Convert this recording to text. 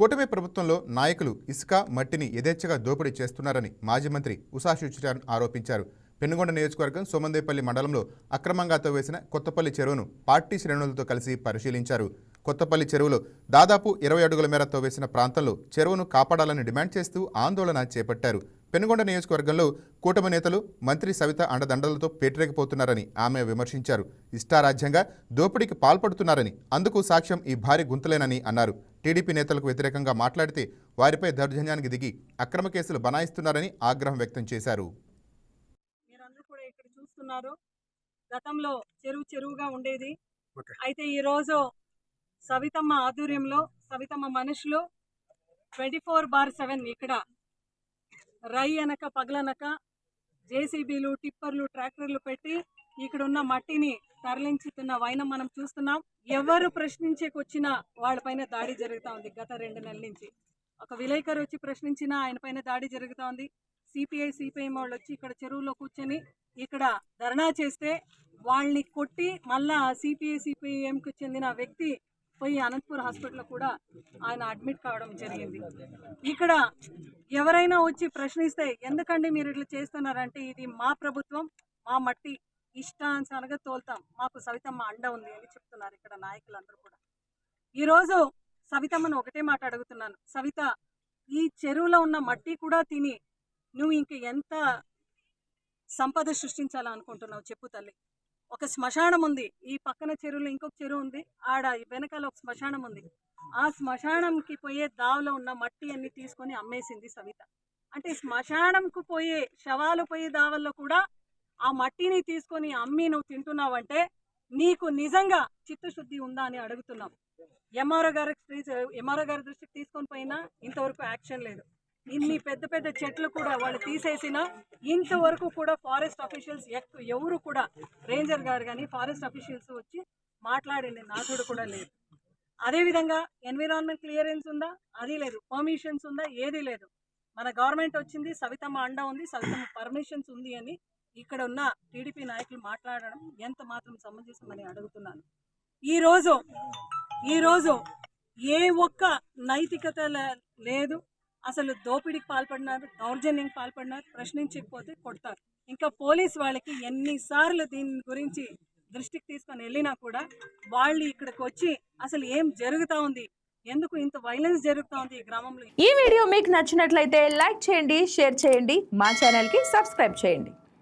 కూటమి ప్రభుత్వంలో నాయకులు ఇసుక మట్టిని యథేచ్ఛగా దోపిడీ చేస్తున్నారని మాజీ మంత్రి ఉషా శుచిరాన్ ఆరోపించారు. పెనుగొండ నియోజకవర్గం సోమందేపల్లి మండలంలో అక్రమంగా తవ్వేసిన కొత్తపల్లి చెరువును పార్టీ శ్రేణులతో కలిసి పరిశీలించారు. కొత్తపల్లి చెరువులో దాదాపు ఇరవై అడుగుల మేర తవ్వేసిన ప్రాంతంలో చెరువును కాపాడాలని డిమాండ్ చేస్తూ ఆందోళన చేపట్టారు. పెనుగొండ నియోజకవర్గంలో కూటమి నేతలు మంత్రి సవిత అండదండలతో పేటరేకపోతున్నారని ఆమె విమర్శించారు. ఇష్టారాజ్యంగా దోపిడీకి పాల్పడుతున్నారని అందుకు సాక్ష్యం ఈ భారీ గుంతలేనని అన్నారు. టీడీపీ నేతలకు వ్యతిరేకంగా మాట్లాడితే వారిపై దౌర్జన్యానికి దిగి అక్రమ కేసులు బనాయిస్తున్నారని ఆగ్రహం వ్యక్తం చేశారు. మీరందరూ కూడా ఇక్కడ చూస్తున్నారు. గతంలో చెరువు చెరువుగా ఉండేది. అయితే ఈ రోజు సవితమ్మ ఆధ్వర్యంలో సవితమ్మ మనుషులు ట్వంటీ ఫోర్ బార్ సెవెన్ ఇక్కడ రై అనక పగలనక జేసీబీలు టిప్పర్లు ట్రాక్టర్లు పెట్టి ఇక్కడ ఉన్న మట్టిని తరలించుతున్న వైనం మనం చూస్తున్నాం. ఎవరు ప్రశ్నించేకొచ్చిన వాళ్ళపైన దాడి జరుగుతూ ఉంది గత రెండు నెలల నుంచి. ఒక విలేకరు వచ్చి ప్రశ్నించినా ఆయన పైన దాడి జరుగుతూ ఉంది. సిపిఐ సిపిఐఎం వాళ్ళు వచ్చి ఇక్కడ చెరువులో కూర్చొని ఇక్కడ ధర్నా చేస్తే వాళ్ళని కొట్టి మళ్ళా సిపిఐ సిపిఎంకి చెందిన వ్యక్తి పోయి అనంతపూర్ హాస్పిటల్లో కూడా ఆయన అడ్మిట్ కావడం జరిగింది. ఇక్కడ ఎవరైనా వచ్చి ప్రశ్నిస్తే ఎందుకండి మీరు ఇట్లా చేస్తున్నారంటే ఇది మా ప్రభుత్వం మా మట్టి ఇష్టానుసారంగా తోలుతాం. మాకు సవితమ్మ అండ ఉంది అని చెప్తున్నారు ఇక్కడ నాయకులందరూ కూడా. ఈరోజు సవితమ్మను ఒకటే మాట అడుగుతున్నాను. సవిత ఈ చెరువులో ఉన్న మట్టి కూడా తిని నువ్వు ఇంక ఎంత సంపద సృష్టించాలనుకుంటున్నావు చెప్పు తల్లి. ఒక శ్మశానం ఉంది. ఈ పక్కన చెరువులో ఇంకొక చెరువు ఉంది. ఆడ ఈ వెనకాల ఒక శ్మశానం ఉంది. ఆ శ్మశానంకి పోయే దావలో ఉన్న మట్టి అన్ని తీసుకొని అమ్మేసింది సవిత. అంటే శ్మశానంకు పోయే శవాలు పోయే దావల్లో కూడా ఆ మట్టిని తీసుకొని అమ్మి నువ్వు తింటున్నావంటే నీకు నిజంగా చిత్తశుద్ధి ఉందా? అని అడుగుతున్నాం. ఎంఆర్ఓ గారి ఎంఆర్ఓ గారి దృష్టికి తీసుకొని పోయినా ఇంతవరకు యాక్షన్ లేదు. ఇన్ని పెద్ద పెద్ద చెట్లు కూడా వాళ్ళు తీసేసినా ఇంతవరకు కూడా ఫారెస్ట్ అఫీషియల్స్ ఎవరు కూడా రేంజర్ గారు కానీ ఫారెస్ట్ అఫీషియల్స్ వచ్చి మాట్లాడింది. నాకుడు కూడా లేదు. అదేవిధంగా ఎన్విరాన్మెంట్ క్లియరెన్స్ ఉందా? అది లేదు. పర్మిషన్స్ ఉందా? ఏది లేదు. మన గవర్నమెంట్ వచ్చింది సవితమ్మ అండ ఉంది సవితమ్మ పర్మిషన్స్ ఉంది అని ఇక్కడ ఉన్న టీడీపీ నాయకులు మాట్లాడడం ఎంత మాత్రం సమంజసమని అడుగుతున్నాను. ఈరోజు ఈరోజు ఏ ఒక్క నైతికత లేదు. అసలు దోపిడీకి పాల్పడినారు దౌర్జన్యంకి పాల్పడినారు ప్రశ్నించకపోతే కొడతారు. ఇంకా పోలీస్ వాళ్ళకి ఎన్నిసార్లు దీని గురించి దృష్టికి తీసుకొని వెళ్ళినా కూడా వాళ్ళు ఇక్కడికి వచ్చి అసలు ఏం జరుగుతూ ఉంది? ఎందుకు ఇంత వైలెన్స్ జరుగుతూ ఉంది ఈ గ్రామంలో? ఈ వీడియో మీకు నచ్చినట్లయితే లైక్ చేయండి షేర్ చేయండి మా ఛానల్కి సబ్స్క్రైబ్ చేయండి.